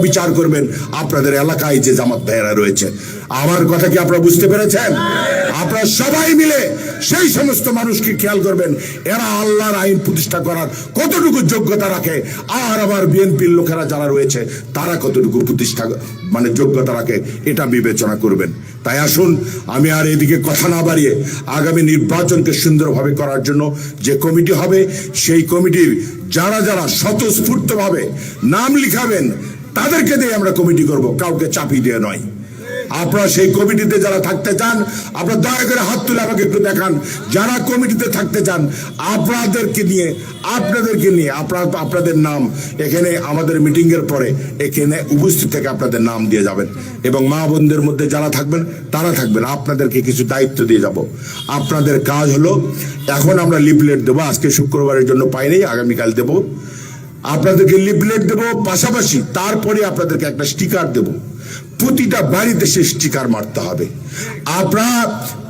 বিচার করবেন আপনাদের এলাকায় যে জামাত ভাইয়েরা রয়েছে। আমার কথা কি আপনারা বুঝতে পেরেছেন? আপনারা সবাই মিলে সেই সমস্ত মানুষকে খেয়াল করবেন। এরা আল্লাহর আইন প্রতিষ্ঠা করার কতটুকু যোগ্যতা রাখে, আর আমার বিএনপির লোকেরা যারা রয়েছে, তারা কতটুকু প্রতিষ্ঠা মানে যোগ্যতা রাখে, এটা বিবেচনা করবেন। তাই আসুন, আমি আর এদিকে কথা না বাড়িয়ে আগামী নির্বাচনকে সুন্দরভাবে করার জন্য যে কমিটি হবে, সেই কমিটির যারা যারা স্বতঃস্ফূর্তভাবে নাম লিখাবেন তাদেরকে দিয়ে আমরা কমিটি করব, কাউকে চাপিয়ে দিয়ে নয়। আপনারা সেই কমিটিতে যারা থাকতে চান, আপনারা দয়া করে হাত তুলে আমাকে একটু দেখান। যারা কমিটিতে থাকতে চান, আপনাদেরকে নিয়ে আপনাদেরকে নিয়ে, আপনার, আপনাদের নাম এখানে আমাদের মিটিং এর পরে এখানে উপস্থিত থেকে আপনাদের নাম দিয়ে যাবেন। এবং মা বোনদের মধ্যে যারা থাকবেন, তারা থাকবেন। আপনাদেরকে কিছু দায়িত্ব দিয়ে যাব। আপনাদের কাজ হলো, এখন আমরা লিফলেট দেবো। আজকে শুক্রবারের জন্য পাইনি, আগামীকাল দেবো। আপনাদেরকে লিফলেট দেবো, পাশাপাশি তারপরে আপনাদেরকে একটা স্টিকার দেব। প্রতিটা বাড়িতে সে স্টিকার মারতে হবে। আপনারা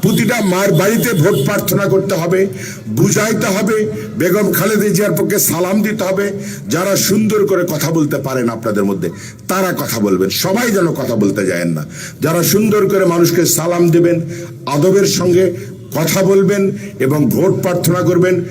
প্রতিটা মার বাড়িতে ভোট প্রার্থনা করতে হবে, বুঝাইতে হবে, বেগম খালেদা জিয়ার পক্ষে সালাম দিতে হবে, যারা সুন্দর করে কথা বলতে পারেন আপনাদের মধ্যে, তারা কথা বলবেন, সবাই যেন কথা বলতে যায়েন না। যারা সুন্দর করে মানুষকে সালাম দেবেন, আদবের সঙ্গে কথা বলবেন এবং ভোট প্রার্থনা করবেন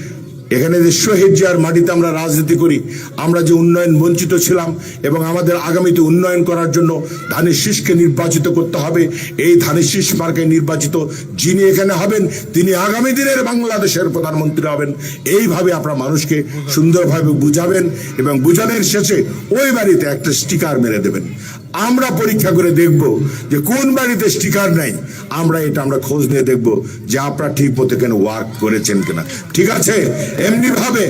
এখানে যে শহীদ জিয়ার মাটিতে আমরা রাজনীতি করি, আমরা যে উন্নয়ন বঞ্চিত ছিলাম এবং আমাদের আগামীতে উন্নয়ন করার জন্য ধানের শীষকে নির্বাচিত করতে হবে, এই ধানের শীষ মার্কে নির্বাচিত যিনি এখানে হবেন, তিনি আগামী দিনের বাংলাদেশের প্রধানমন্ত্রী হবেন। এইভাবে আপনার মানুষকে সুন্দরভাবে বুঝাবেন এবং বুঝানোর শেষে ওই বাড়িতে একটা স্টিকার মেরে দেবেন। আমরা পরীক্ষা করে দেখব যে কোন বাড়িতে স্টিকার নাই। আমরা এটা আমরা খোঁজ নিয়ে দেখব যে আপনারা ঠিক মতো কেন ওয়ার্ক করেছেন কিনা। ঠিক আছে? এমনি ভাবে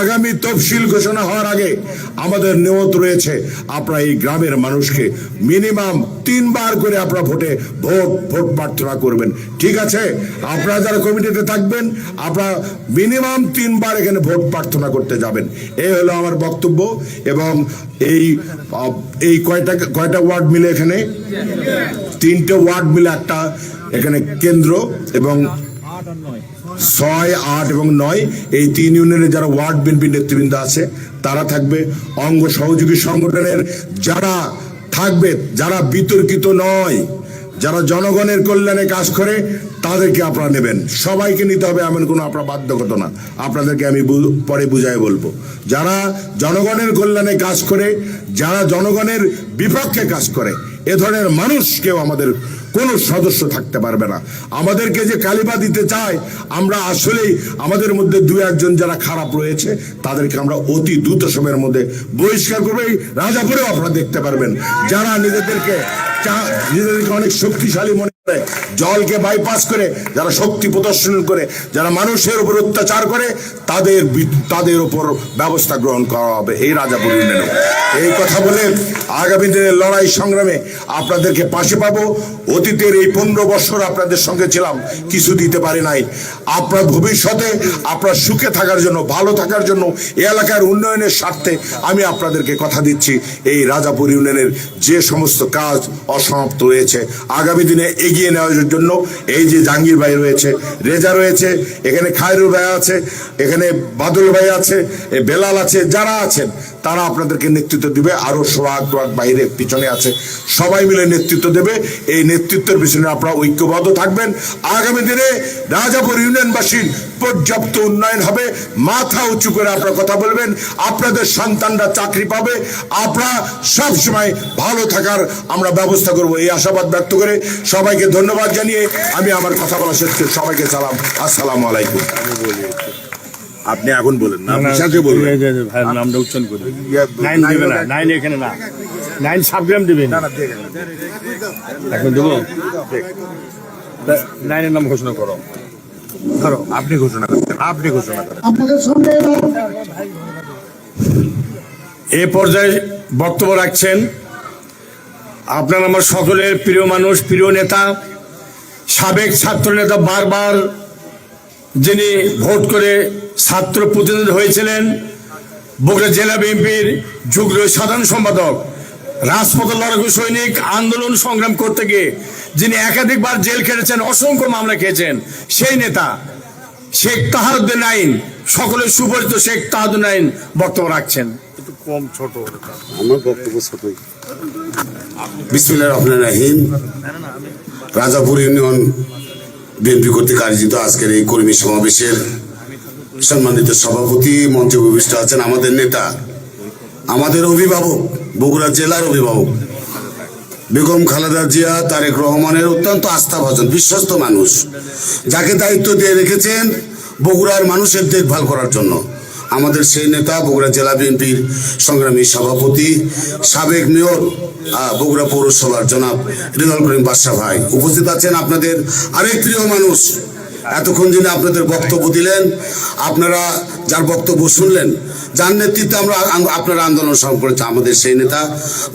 আগামী তফসিল ঘোষণা হওয়ার আগে আমাদের নিয়ত রয়েছে, আপনারা এই গ্রামের মানুষকে মিনিমাম তিনবার করে আপনারা ভোটে ভোট ভোট প্রার্থনা করবেন। ঠিক আছে? আপনারা যারা কমিটিতে থাকবেন, আপনারা মিনিমাম তিনবার এখানে ভোট প্রার্থনা করতে যাবেন। এই হলো আমার বক্তব্য এবং এই এই কয়টা কয়টা ওয়ার্ড মিলে এখানে। তিনটে ওয়ার্ড মিলে একটা এখানে কেন্দ্র এবং ছয়, আট এবং নয়। এই তিন ইউনিয়নের যারা ওয়ার্ড বিএনপি নেতৃবৃন্দ আছে, তারা থাকবে অঙ্গ সহযোগী সংগঠনের, যারা থাকবে, যারা বিতর্কিত নয় যারা জনগণের কল্যাণে কাজ করে, তাদেরকে আপনারা নেবেন। সবাইকে নিতে হবে এমন কোনো আপনার বাধ্যকতা না। আপনাদেরকে আমি পরে বুঝাই বলব। যারা জনগণের কল্যাণে কাজ করে, যারা জনগণের বিপক্ষে কাজ করে, এ ধরনের মানুষ কেউ আমাদের কোনো সদস্য থাকতে পারবে না। আমাদেরকে যে কালিমা দিতে চায়, আমরা আসলেই আমাদের মধ্যে দু একজন যারা খারাপ রয়েছে, তাদেরকে আমরা অতি দ্রুত সময়ের মধ্যে বহিষ্কার করব। এই রাজাপুরেও আপনারা দেখতে পারবেন, যারা নিজেদেরকে নিজেদেরকে অনেক শক্তিশালী মনে করে, জলকে বাইপাস করে, যারা শক্তি প্রদর্শন করে, যারা মানুষের উপর অত্যাচার করে, তাদের তাদের উপর ব্যবস্থা গ্রহণ করা হবে। এই রাজাপুর ইউনিয়নে এই কথা বলে আগামী দিনের লড়াই সংগ্রামে আপনাদেরকে পাশে পাবো। অতীতের এই পনেরো বছর আপনাদের সঙ্গে ছিলাম, কিছু দিতে পারি নাই। আপনার ভবিষ্যতে, আপনার সুখে থাকার জন্য, ভালো থাকার জন্য এলাকার উন্নয়নের স্বার্থে আমি আপনাদেরকে কথা দিচ্ছি। এই রাজাপুর ইউনিয়নের যে সমস্ত কাজ অসমাপ্ত রয়েছে আগামী দিনে এগিয়ে নেওয়ার জন্য এই যে জাহাঙ্গীর ভাই রয়েছে, রেজা রয়েছে, এখানে খায়রুল ভাই আছে, এখানে বাদল ভাই আছে বেলাল আছে, যারা আছেন তারা আপনাদেরকে নেতৃত্ব দিবে। আরও সোহাগ টোয়াগ বাইরে পিছনে আছে। সবাই মিলে নেতৃত্ব দেবে। এই নেতৃত্বের পিছনে আপনারা ঐক্যবদ্ধ থাকবেন। আগামী দিনে রাজাপুর ইউনিয়নবাসীর পর্যাপ্ত উন্নয়ন হবে। মাথা উঁচু করে আপনারা কথা বলবেন। আপনাদের সন্তানরা চাকরি পাবে। আপনারা সব সময় ভালো থাকার আমরা ব্যবস্থা করব। এই আশাবাদ ব্যক্ত করে সবাইকে ধন্যবাদ জানিয়ে আমি আমার কথা বলা শেষ সবাইকে সালাম। আসসালামু আলাইকুম। আপনি এখন বলেন না বিশ্বাসে বলবেন। এই যে যে ভাইয়ের নামটা উচ্চারণ করে নাইন দেবে না নাইন এখানে না। নাইন সাবগ্রাম দেবেন। এখন দেবো? নাইনের নাম ঘোষণা করো। ধরো আপনি ঘোষণা করছেন আপনি ঘোষণা করেন। আপনাদের সঙ্গে এ পর্যায়ে বক্তব্য রাখছেন আপনার আমার সকলের প্রিয় মানুষ প্রিয় নেতা সাবেক ছাত্র নেতা বারবার যিনি ভোট করে ছাত্র প্রতিনিধি হয়েছিলেন বগুড়া জেলা বিএনপির যুগ্ম সাধারণ সম্পাদক রাজপথের লড়াকু সৈনিক আন্দোলন সংগ্রাম করতে গিয়ে যিনি একাধিকবার জেল খেটেছেন অসংখ্য মামলা খেয়েছেন সেই নেতা শেখ তাহারুদ্দিন আইন সকলের সুপরিচিত শেখ তাহারুদ্দিন আইন বক্তব্য রাখছেন। কম ছোট। আমার বক্তব্য ছোটই। বিসমিল্লাহ রহমান রাহিম। রাজাপুর ইউনিয়ন বিএনপি কর্তৃক আয়োজিত আজকের এই কর্মী সমাবেশের সম্মানিত সভাপতি মঞ্চে উপবিষ্ট আছেন আমাদের নেতা, আমাদের অভিভাবক, বগুড়া জেলার অভিভাবক, বেগম খালেদা জিয়া, তারেক রহমানের অত্যন্ত আস্থাভাজন, বিশ্বস্ত মানুষ, যাকে দায়িত্ব দিয়ে রেখেছেন বগুড়ার মানুষের দেখভাল করার জন্য। আমাদের সেই নেতা বগুড়া জেলা বিএনপির সংগ্রামী সভাপতি, সাবেক মেয়র বগুড়া পৌরসভার জনাব রিনাল করিম বাদশাহ ভাই। উপস্থিত আছেন আপনাদের আরেক প্রিয় মানুষ। এতক্ষণ যিনি আপনাদের বক্তব্য দিলেন, আপনারা যার বক্তব্য শুনলেন যার নেতৃত্বে আমরা আপনার আন্দোলন করেছে, আমাদের সেই নেতা,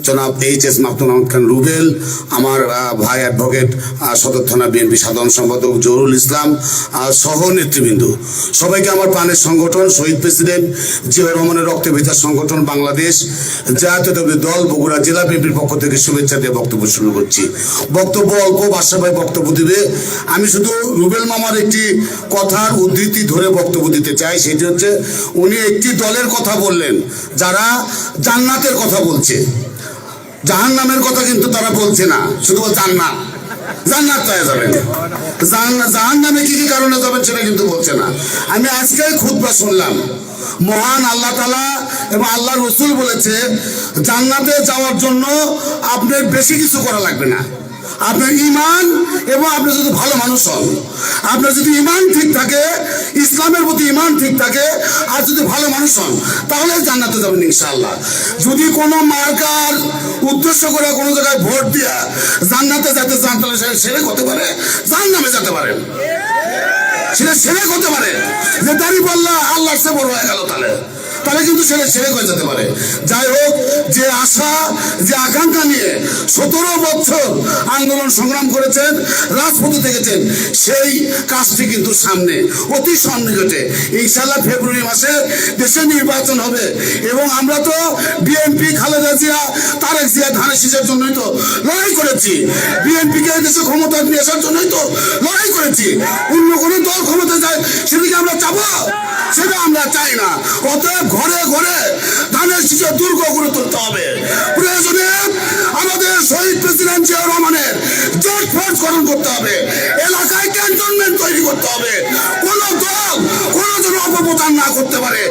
জনাব এইচ এস মাহমুদ আহমদ খান রুবেল, আমার ভাই অ্যাডভোকেট সদর থানা বিএনপি সাধারণ সম্পাদক জহুরুল ইসলাম সহ নেতৃবৃন্দ। সবাইকে আমার প্রাণের সংগঠন, শহীদ প্রেসিডেন্ট জিয়া রহমানের রক্তে ভেজা সংগঠন বাংলাদেশ জাতীয়তাবাদী দল বগুড়া জেলা বিএনপির পক্ষ থেকে শুভেচ্ছা দিয়ে বক্তব্য শুরু করছি। বক্তব্য অল্প বাদশা ভাই বক্তব্য দিবে। আমি শুধু রুবেল মামার একটি কথার উদ্ধৃতি ধরে বক্তব্য দিতে চাই, সেটি হচ্ছে, উনি একটি দলের কথা বললেন, যারা জান্নাতের কথা বলছে। জাহান নামের কথা কিন্তু তারা বলছে না, শুধু জান্নাত। জান্নাত পাওয়া যাবে জাহান নামে কি কি কারণে যাবেন সেটা কিন্তু বলছে না। আমি আজকে খুদবা শুনলাম, মহান আল্লাহ তালা এবং আল্লাহ রসুল বলেছে, জান্নাতে যাওয়ার জন্য আপনার বেশি কিছু করা লাগবে না। আপনার ইমান এবং আপনি যদি ভালো মানুষ হন, আপনার যদি ইমান ঠিক থাকে, ইসলামের প্রতি ইমান ঠিক থাকে, আর যদি ভালো মানুষ হন, তাহলে জান্নাতে যাবেন ইনশাআল্লাহ। যদি কোনো মার্কার উদ্দেশ্য করে কোনো জায়গায় ভোট দিয়া জান্নাতে যাতে চান, তাহলে সেটা সেরে হতে পারে, জাহান্নামে যেতে পারেন সেটা সেরেক হতে পারে। যে দাঁড়িয়ে পাল্লা আল্লাহর সে বড় হয়ে গেল তাহলে। তাহলে কিন্তু সেটা সেরেক হয়ে যেতে পারে। যাই হোক, যে আশা, যে আকাঙ্ক্ষা নিয়ে সতেরো বছর আন্দোলন সংগ্রাম করেছেন, রাজপথে থেকেছেন সেই কাজটি কিন্তু সামনে, অতি সন্নিকটে। ইনশাল্লাহ ফেব্রুয়ারি মাসে দেশে নির্বাচন হবে এবং আমরা তো বিএনপি, খালেদা জিয়া, তারেক জিয়া, ধানের শীষের জন্যই তো লড়াই করেছি। বিএনপিকে দেশে ক্ষমতা নিয়ে আসার জন্যই তো লড়াই করেছি। অন্য কোনো দল ক্ষমতা যায়, সেদিকে আমরা চাবো। সেটা আমরা চাই না। অতএব ঘরে ঘরে ধানের শিশু দুর্গ গড়ে তুলতে হবে। প্রয়োজনে আমাদের শহীদ প্রেসিডেন্ট জিয়া রহমানের জোট ফোর্স গঠন করতে হবে। এলাকায় ক্যান্টনমেন্ট তৈরি করতে হবে। কোন দল, কোন যেন অপপ্রচার না করতে পারে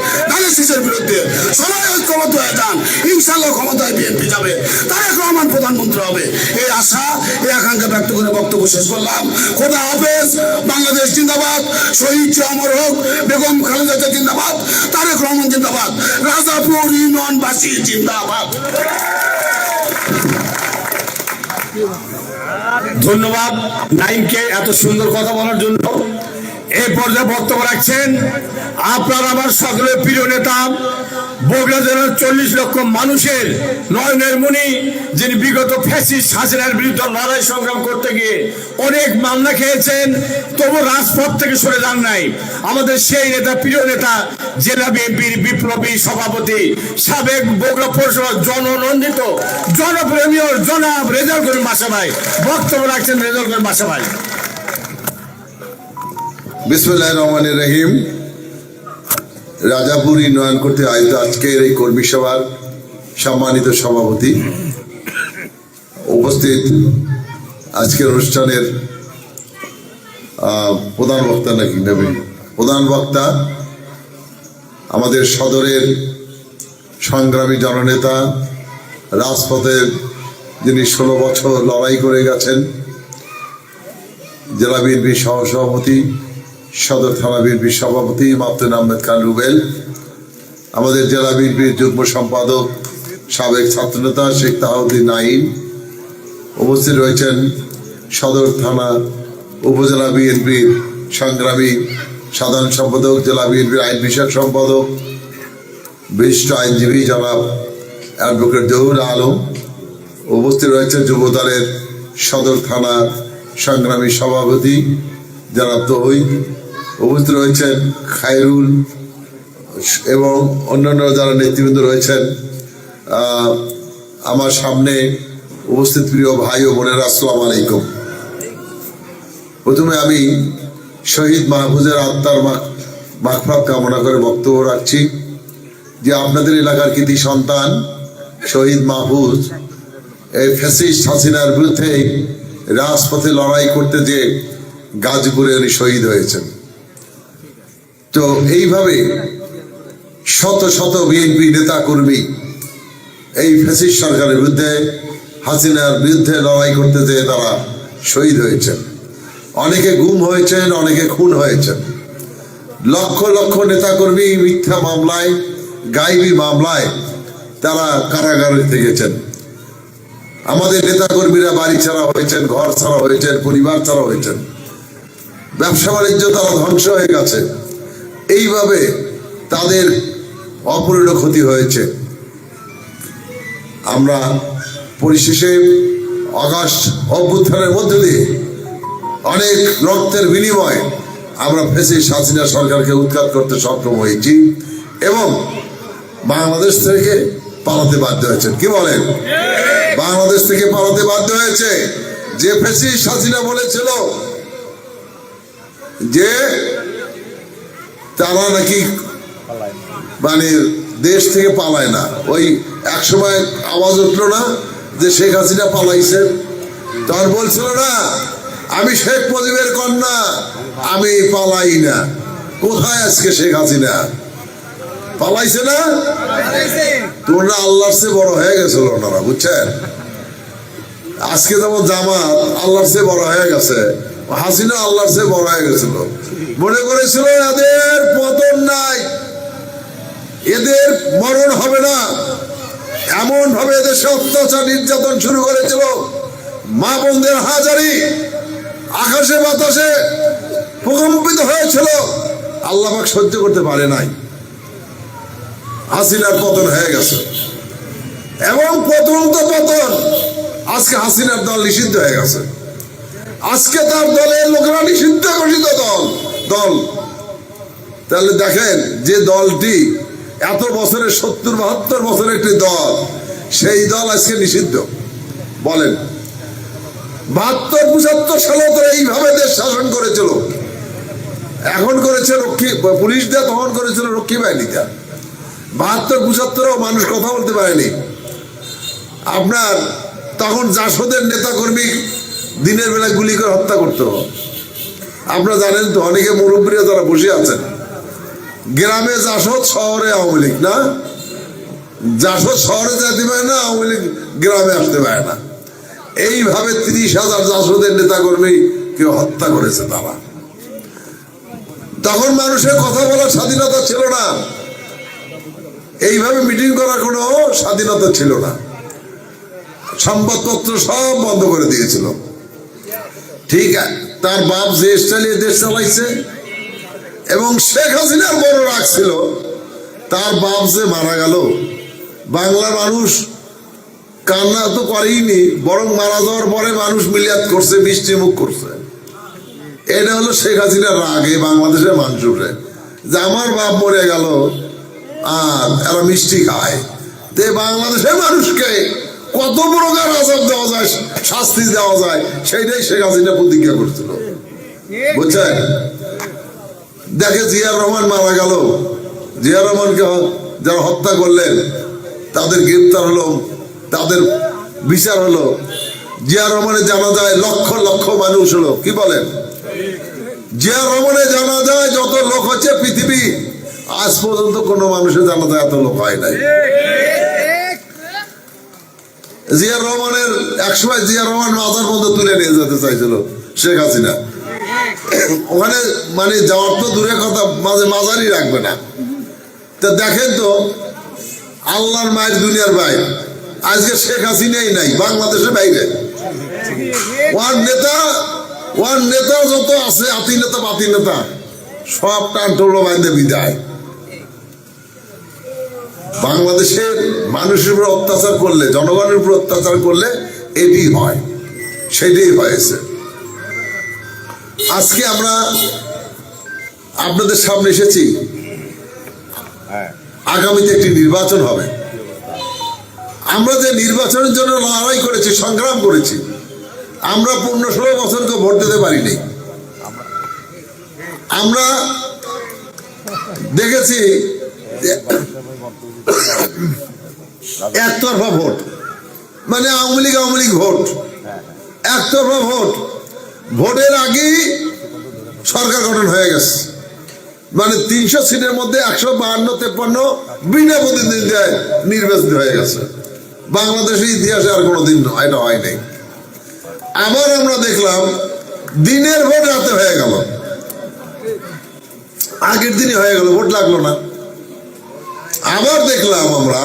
শীষের বিরুদ্ধে সবাই ঐক্যবদ্ধ হয়ে যান। ইনশাল্লাহ ক্ষমতায় বিএনপি যাবে। তারেক রহমান প্রধানমন্ত্রী হবে। এই আশা, এই আকাঙ্ক্ষা ব্যক্ত করে বক্তব্য শেষ করলাম। খোদা হাফেজ, বাংলাদেশ জিন্দাবাদ, শহীদ অমর হোক, বেগম খালেদা জিন্দাবাদ, তারেক রহমান জিন্দাবাদ, রাজাপুর ইউনিয়নবাসী জিন্দাবাদ। ধন্যবাদ, নাইমকে এত সুন্দর কথা বলার জন্য। এই পর্যায়ে বক্তব্য রাখছেন আপনার আমার সকলের প্রিয় নেতা, বগুড়া জেলার চল্লিশ লক্ষ মানুষের নয়নের মণি যিনি বিগত ফ্যাসিস্ট হাসিনার বিরুদ্ধে লড়াই সংগ্রাম করতে গিয়ে অনেক মামলা খেয়েছেন, তবু রাজপথ থেকে সরে যান নাই। আমাদের সেই নেতা, প্রিয় নেতা, জেলা বিএনপির বিপ্লবী সভাপতি, সাবেক বগুড়া পৌরসভার জননন্দিত জনপ্রেমীয় জনাব রেজাল করিম বাসা ভাই বক্তব্য রাখছেন রেজাল করিম বাসা ভাই বিসমুল্লাহ রহমানের রহিম। রাজাপুর ইউনিয়ন করতে আয়োজিত আজকের এই কর্মী সভার সম্মানিত সভাপতি উপস্থিত আজকের অনুষ্ঠানের প্রধান বক্তা নাকি নেবে? প্রধান বক্তা আমাদের সদরের সংগ্রামী জননেতা রাজপথের যিনি ষোলো বছর লড়াই করে গেছেন, জেলা বিএনপির সহসভাপতি সদর থানা বিএনপির সভাপতি মাহতুন আহমেদ খান রুবেল আমাদের জেলা বিএনপির যুগ্ম সম্পাদক সাবেক ছাত্রনেতা শেখ তাহাউদ্দিন নাইম উপস্থিত রয়েছেন সদর থানা উপজেলা বিএনপির সংগ্রামী সাধারণ সম্পাদক, জেলা বিএনপির আইন বিষয়ক সম্পাদক, বিশিষ্ট আইনজীবী জনাব অ্যাডভোকেট জহুর আলম উপস্থিত রয়েছেন যুব সদর থানা সংগ্রামী সভাপতি জনাব তহিদ উপস্থিত রয়েছেন খায়রুল এবং অন্যান্য যারা নেতৃবৃন্দ রয়েছেন আমার সামনে উপস্থিত প্রিয় ভাই ও বোনেরা, আসসালামু আলাইকুম। প্রথমে আমি শহীদ মাহফুজের আত্মার মাখ মাখফাত কামনা করে বক্তব্য রাখছি যে আপনাদের এলাকার কৃতি সন্তান শহীদ মাহফুজ, এই ফ্যাসিস্ট হাসিনার বিরুদ্ধে রাজপথে লড়াই করতে যে গাজীপুরে উনি শহীদ হয়েছেন। তো এইভাবে শত শত বিএনপি নেতা কর্মী এই ফ্যাসিস্ট সরকারের বিরুদ্ধে, হাসিনার বিরুদ্ধে লড়াই করতে যেয়ে তারা শহীদ হয়েছেন। অনেকে গুম হয়েছেন, অনেকে খুন হয়েছেন। লক্ষ লক্ষ নেতাকর্মী মিথ্যা মামলায়, গাইবি মামলায় তারা কারাগারে থেকেছেন। আমাদের নেতাকর্মীরা বাড়ি ছাড়া হয়েছেন, ঘর ছাড়া হয়েছেন, পরিবার ছাড়া হয়েছেন। ব্যবসা বাণিজ্য তারা ধ্বংস হয়ে গেছে। এইভাবে তাদের অপূর্ণ ক্ষতি হয়েছে। আমরা পরিশেষে অগাস্ট অভ্যুত্থানের মধ্য দিয়ে অনেক রক্তের বিনিময়ে আমরা ফেসে হাসিনা সরকারকে উৎখাত করতে সক্ষম হয়েছি এবং বাংলাদেশ থেকে পালাতে বাধ্য হয়েছেন। কি বলেন? বাংলাদেশ থেকে পালাতে বাধ্য হয়েছে। যে ফেসি হাসিনা বলেছিল যে তারা নাকি মানে দেশ থেকে পালায় না। ওই এক সময় আওয়াজ উঠল না যে শেখ হাসিনা পালাইছে তখন বলছিল না আমি শেখ মুজিবের কন্যা আমি পালাই না। কোথায় আজকে শেখ হাসিনা? পালাইছে না? তোমরা আল্লাহর চেয়ে বড় হয়ে গেছিল ওনারা বুঝছেন? আজকে যেমন জামাত আল্লাহর চেয়ে বড় হয়ে গেছে হাসিনা আল্লাহর সে বড় হয়ে গেছিল। মনে করেছিল এদের পতন নাই, এদের মরণ হবে না। এমন ভাবে এদেশে অত্যাচার নির্যাতন শুরু করেছিল। মা বোনদের হাজারি আকাশে বাতাসে প্রকম্পিত হয়েছিল। আল্লাহ সহ্য করতে পারে নাই। হাসিনার পতন হয়ে গেছে। এবং পতন তো পতন, আজকে হাসিনার দল নিষিদ্ধ হয়ে গেছে। আজকে তার দলের লোকেরা নিষিদ্ধ ঘোষিত দল দল। তাহলে দেখেন যে দলটি এত বছরের সত্তর, বাহাত্তর বছরের একটি দল, সেই দল আজকে নিষিদ্ধ। বলেন, বাহাত্তর, পঁচাত্তর সালে তো এইভাবে দেশ শাসন করেছিল। এখন করেছে রক্ষী পুলিশ দিয়ে তখন করেছিল রক্ষী বাহিনীটা। বাহাত্তর, পঁচাত্তরেও মানুষ কথা বলতে পারেনি। আপনার তখন জাসদের নেতা কর্মী দিনের বেলা গুলি করে হত্যা করতো আপনারা জানেন তো, অনেকে মুরব্বীরা তারা বসে আছেন, গ্রামে জাসদ শহরে আওয়ামী লীগ, না? জাসদ শহরে যেতে পারে না, আওয়ামী লীগ গ্রামে আসতে পারে না। এইভাবে তিরিশ হাজার জাসদের নেতা কর্মী কেউ হত্যা করেছে তারা তখন মানুষের কথা বলার স্বাধীনতা ছিল না। এইভাবে মিটিং করার কোনো স্বাধীনতা ছিল না। সংবাদপত্র সব বন্ধ করে দিয়েছিল। ঠিক তার বাপ যে চালিয়ে দেশ চালাইছে এবং শেখ হাসিনার বড় রাগ ছিল, তার বাপ যে মারা গেল। বাংলার মানুষ কান্না তো করেইনি, বরং মারা যাওয়ার পরে মানুষ মিলিয়াত করছে বৃষ্টি মুখ করছে। এটা হলো শেখ হাসিনার রাগ এই বাংলাদেশের মানুষের। যে আমার বাপ মরে গেল আর এরা মিষ্টি খায়। তে বাংলাদেশের মানুষকে কত প্রকার আজাব দেওয়া যায়, শাস্তি দেওয়া যায়, সেইটাই শেখ হাসিনা প্রতিজ্ঞা করছিল। বুঝছেন? দেখে জিয়ার রহমান মারা গেল। জিয়া রহমানকে যারা হত্যা করলেন, তাদের গ্রেপ্তার হলো, তাদের বিচার হলো। জিয়া রহমানের জানা যায় লক্ষ লক্ষ মানুষ হলো। কি বলেন? জিয়া রহমানের জানা যায় যত লোক হচ্ছে পৃথিবী, আজ পর্যন্ত কোনো মানুষের জানা যায় এত লোক হয় নাই। জিয়া রহমানের, একসময় জিয়া রহমান মাথার মধ্যে তুলে নিয়ে যেতে চাইছিল, শেখ হাসিনা। ওখানে মানে যাওয়ার তো দূরে কথা, মাঝে মাঝারি রাখবে না। তা দেখেন তো, আল্লাহর মায়ের দুনিয়ার বাইরে আজকে শেখ হাসিনাই নাই, বাংলাদেশের বাইরে। ওয়ার নেতা ওয়ার নেতা যত আছে আতি নেতা পাতি নেতা, সব টান টোলো বাইন্দে বিদায়। বাংলাদেশের মানুষের উপর অত্যাচার করলে জনগণের উপর অত্যাচার করলে এটি হয় সেটাই হয়েছে। আজকে আমরা আপনাদের সামনে এসেছি। আগামীতে একটি নির্বাচন হবে। আমরা যে নির্বাচনের জন্য লড়াই করেছি সংগ্রাম করেছি আমরা পূর্ণ ষোলো বছরকে ভোট দিতে পারিনি। আমরা দেখেছি একতরফা ভোট। মানে আওয়ামী লীগ আওয়ামী লীগ ভোট। একতরফা ভোট। ভোটের আগেই সরকার গঠন হয়ে গেছে। মানে তিনশো সিটের মধ্যে একশো বাহান্ন, তেপ্পান্ন বিনা প্রতিদ্বন্দ্বিতায় নির্বাচিত হয়ে গেছে। বাংলাদেশের ইতিহাসে আর কোনোদিন এটা হয় নাই। আবার আমরা দেখলাম দিনের ভোট রাতে হয়ে গেল। আগের দিনই হয়ে গেল, ভোট লাগল না। আবার দেখলাম আমরা,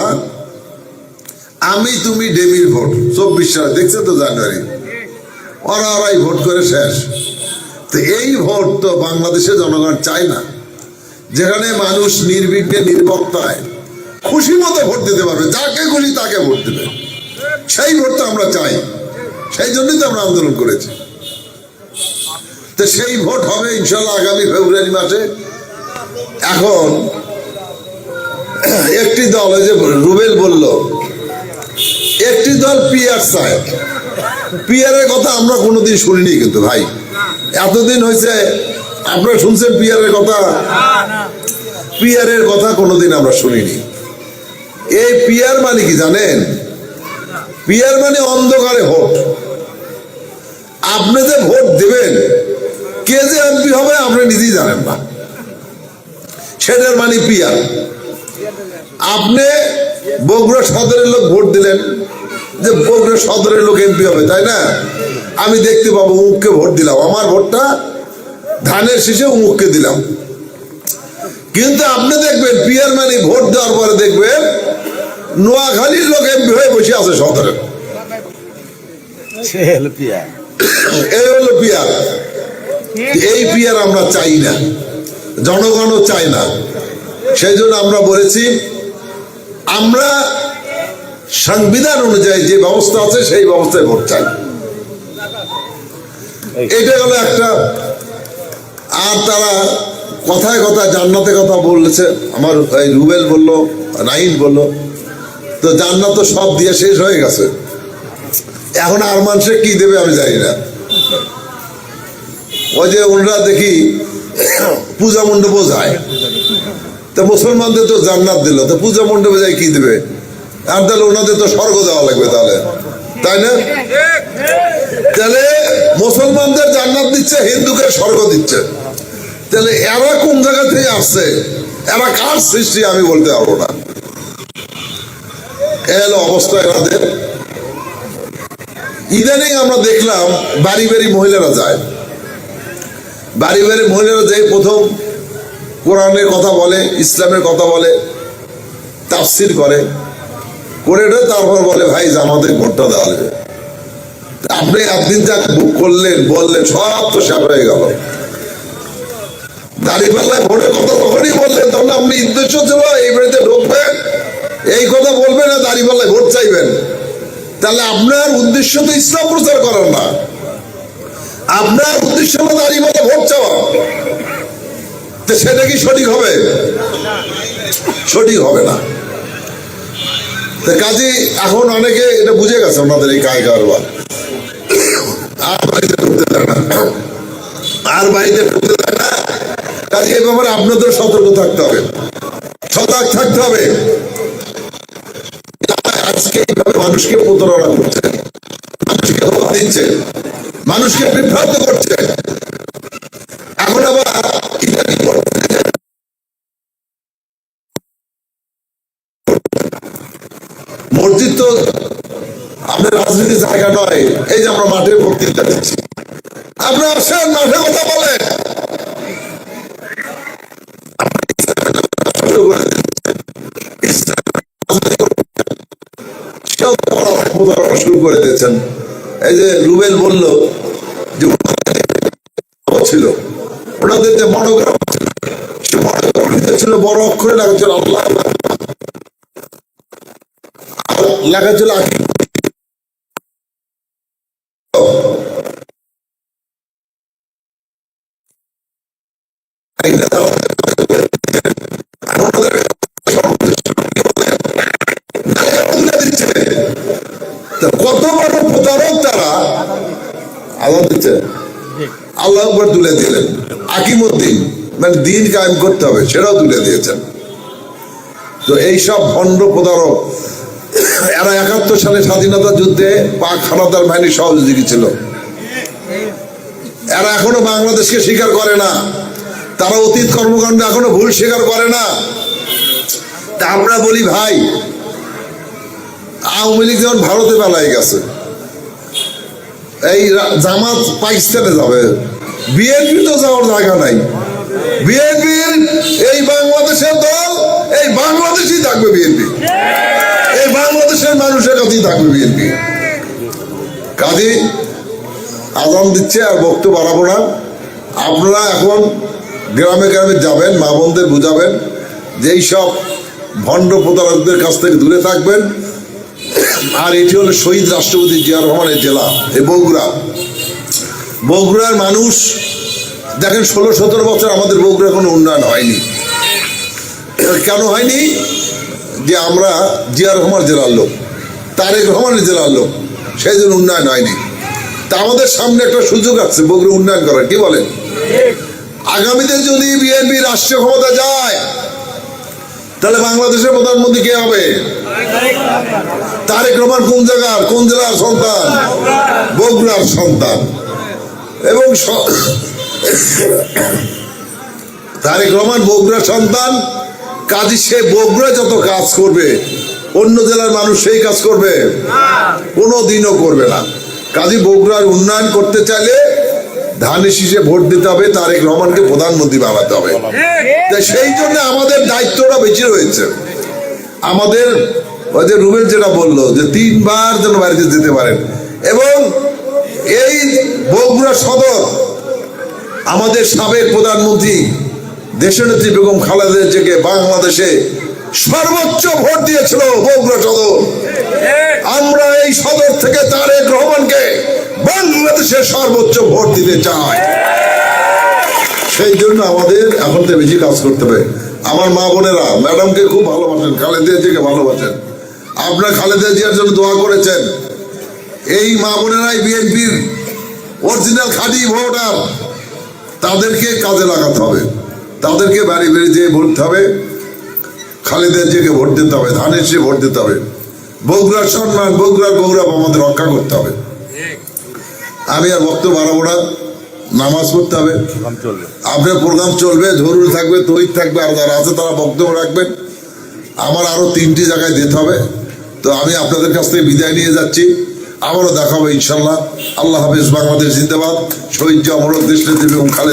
আমি, তুমি ডেমির ভোট, চব্বিশ সালে, দেখছে তো জানুয়ারি? ওরা ওরাই ভোট করে শেষ। তো এই ভোট তো বাংলাদেশের জনগণ চায় না। যেখানে মানুষ নির্বিঘ্নে নির্বক্তায় খুশি মতো ভোট দিতে পারবে, যাকে খুশি তাকে ভোট দেবে। সেই ভোটটা আমরা চাই। সেই জন্যই তো আমরা আন্দোলন করেছি। তো সেই ভোট হবে ইনশাল্লাহ আগামী ফেব্রুয়ারি মাসে। এখন একটি দল ওই যে রুবেল বলল, একটি দল পিয়ার চায় পিয়ারের কথা আমরা কোনোদিন শুনিনি কিন্তু ভাই। এতদিন হয়েছে, আপনারা শুনছেন পিয়ারের কথা? পিয়ারের কথা কোনোদিন আমরা শুনিনি। এই পিয়ার মানে কি জানেন? পিয়ার মানে অন্ধকারে ভোট। আপনি যে ভোট দেবেন, কে যে এমপি হবে আপনি নিজেই জানেন না। সেটার মানে পিয়ার। আপনি বগুড়া সদরের লোক ভোট দিলেন যে বগুড়া সদরের লোক এমপি হবে তাই না? আমি দেখতে পাবো উমুককে ভোট দিলাম। আমার ভোটটা ধানের শীষে উমুককে দিলাম। কিন্তু আপনি দেখবেন পিয়ার মানে ভোট দেওয়ার পরে দেখবেন নোয়াখালীর লোক এমপি হয়ে বসে আছে সদরে। এই হলো পিয়ার। এই পিয়ার আমরা চাই না। জনগণও চায় না। সেই জন্য আমরা বলেছি আমরা সংবিধান অনুযায়ী যে ব্যবস্থা আছে সেই ব্যবস্থায় ভোট চাই। এটা হলো একটা আর তারা কথায় কথা জান্নাতে কথা বলেছে। আমার এই রুবেল বলল নাইন বলল, তো জান্নাত তো সব দিয়ে শেষ হয়ে গেছে। এখন আর মানুষে কি দেবে আমি জানি না। ওই যে ওনারা দেখি, পূজা মণ্ডপও যায়। তা মুসলমানদের তো জান্নাত দিল, তো পূজা মণ্ডপে যাই কি দেবে? আর তাহলে ওনাদের তো স্বর্গ দেওয়া লাগবে তাহলে। তাই না? তাহলে মুসলমানদের জান্নাত দিচ্ছে, হিন্দুকে স্বর্গ দিচ্ছে। তাহলে এরা কোন জায়গা থেকে আসছে? এরা কার সৃষ্টি আমি বলতে পারব না। এ হলো অবস্থা এনাদের। ইদানিং আমরা দেখলাম বাড়ি বাড়ি মহিলারা যায়। বাড়ি বাড়ি মহিলারা যে প্রথম কোরআনের কথা বলে, ইসলামের কথা বলে, তাফসির করে করে তারপর বলে, ভাই আমাদের ভোটটা দেওয়া যাবে আপনি একদিন যা বুক করলেন, বললেন, সব তো শেষ হয়ে গেল। দাঁড়িপাল্লায় ভোটের কথা তখনই বললেন, তখন আপনি উদ্দেশ্য ছিল এই বাড়িতে ঢুকবেন, এই কথা বলবেন না দাঁড়িপাল্লায় ভোট চাইবেন। তাহলে আপনার উদ্দেশ্য তো ইসলাম প্রচার করার না। আপনার উদ্দেশ্য হলো দাঁড়িপাল্লা ভোট চাওয়া। সেটা কি সঠিক হবে? সঠিক হবে না। কাজে, এখন অনেকে এটা বুঝে গেছে ওনাদের এই কায় আর বাড়িতে ঢুকতে দেয় না। কাজে এই ব্যাপারে আপনাদের সতর্ক থাকতে হবে। সজাগ থাকতে হবে। আজকে এইভাবে মানুষকে প্রতারণা করছে, মানুষকে ধোকা দিচ্ছে, মানুষকে বিভ্রান্ত করছে, এখন আবার মসজিদ তো আপনার জায়গা নয়, এই যে আমরা মাঠে বক্তৃতা দিচ্ছি। আসেন, মাঠে কথা বলেন। করে দিয়েছেন। এই যে রুবেল বলল যে ছিল। ওনাদের যে মনোগ্রাম ছিল সে মনোগ্রাম ছিল বড় অক্ষরে লেখা আল্লাহ লেখা কত বড় প্রতারক তারা আল্লাহ দিচ্ছে আল্লাহ একবার তুলে দিলেন। আকিমুদ্দিন মানে দিন কায়েম করতে হবে, সেটাও তুলে দিয়েছেন। তো এইসব ভণ্ড প্রতারক, এরা একাত্তর সালে স্বাধীনতা যুদ্ধে পাক হানাদার বাহিনীর সহযোগী ছিল। এরা এখনও বাংলাদেশকে স্বীকার করে না। তারা অতীত কর্মকাণ্ড এখনও ভুল স্বীকার করে না। তা আমরা বলি, ভাই, আওয়ামী লীগ যেমন ভারতে পালাই গেছে, এই জামাত পাকিস্তানে যাবে বিএনপি তো যাওয়ার জায়গা নাই। বিএনপির এই বাংলাদেশের দল, এই বাংলাদেশই থাকবে বিএনপি। এই বাংলাদেশের মানুষের কাছেই থাকবে বিএনপি। কাজে আজান দিচ্ছে আর বক্তব্য বাড়াবো না। আপনারা এখন গ্রামে গ্রামে যাবেন, মা বোনদের বুঝাবেন যে এইসব ভণ্ড প্রতারকদের কাছ থেকে দূরে থাকবেন। আর এটি হলো শহীদ রাষ্ট্রপতি জিয়া রহমানের জেলা, এই বগুড়া। বগুড়ার মানুষ, দেখেন ষোলো, সতেরো বছর আমাদের বগুড়া কোনো উন্নয়ন হয়নি। কেন হয়নি? যে আমরা জিয়া রহমান জেলার লোক, তারেক রহমানের জেলার লোক, সেই জন্য উন্নয়ন হয়নি। তা আমাদের সামনে একটা সুযোগ আছে, বগুড়া উন্নয়ন করার, কি বলেন? আগামীতে যদি বিএনপি রাষ্ট্রীয় ক্ষমতা যায়, তাহলে বাংলাদেশের প্রধানমন্ত্রী কে হবে? তারেক রহমান কোন জায়গার, কোন জেলার সন্তান? বগুড়ার সন্তান। এবং তারেক রহমান বগুড়ার সন্তান, কাজী সে বগুড়া যত কাজ করবে, অন্য জেলার মানুষ সেই কাজ করবে কোনো দিনও করবে না। কাজী বগুড়ার উন্নয়ন করতে চাইলে ধানে শীষে ভোট দিতে হবে, তারেক রহমানকে প্রধানমন্ত্রী বানাতে হবে। সেই জন্য আমাদের দায়িত্বটা বেশি রয়েছে। আমাদের ওই যে রুবেল যেটা বলল যে তিনবার যেন বাড়িতে যেতে পারেন। এবং এই বগুড়া সদর, আমাদের সাবেক প্রধানমন্ত্রী দেশনেত্রী বেগম খালেদা জিয়াকে বাংলাদেশে সর্বোচ্চ ভোট দিয়েছিল বগুড়া সদর। আমরা এই সদর থেকে তারেক রহমানকে বাংলাদেশে সর্বোচ্চ ভোট দিতে চাই। সেই জন্য আমাদের এখন তো বেশি কাজ করতে হবে। আমার মা বোনেরা, ম্যাডামকে খুব ভালোবাসেন, খালেদা জিয়াকে ভালোবাসেন। আপনার খালেদা জিয়ার জন্য দোয়া করেছেন। এই মা বোনেরাই বিএনপির অরিজিনাল খাঁটি ভোটার। তাদেরকে কাজে লাগাতে হবে। তাদেরকে বাড়ি বাড়ি যেয়ে ভোট দিতে হবে। খালেদা জিয়াকে ভোট দিতে হবে ধানের সে ভোট দিতে হবে। বগুড়ার সম্মান বগুড়ার গৌরব আমাদের রক্ষা করতে হবে। আমি আর বক্তব্য বাড়াবো না। নামাজ পড়তে হবে। আপনার প্রোগ্রাম চলবে জরুরি থাকবে তৈরি থাকবে আর যারা আছে তারা বক্তব্য রাখবেন। আমার আরও তিনটি জায়গায় যেতে হবে। তো আমি আপনাদের কাছ থেকে বিদায় নিয়ে যাচ্ছি। আবারও দেখাবো ইনশাল্লাহ। আল্লাহ হাফিজ বাংলাদেশ জিন্দাবাদ। শহীদ জামরত দেশ নেত্রী এবং খালেদা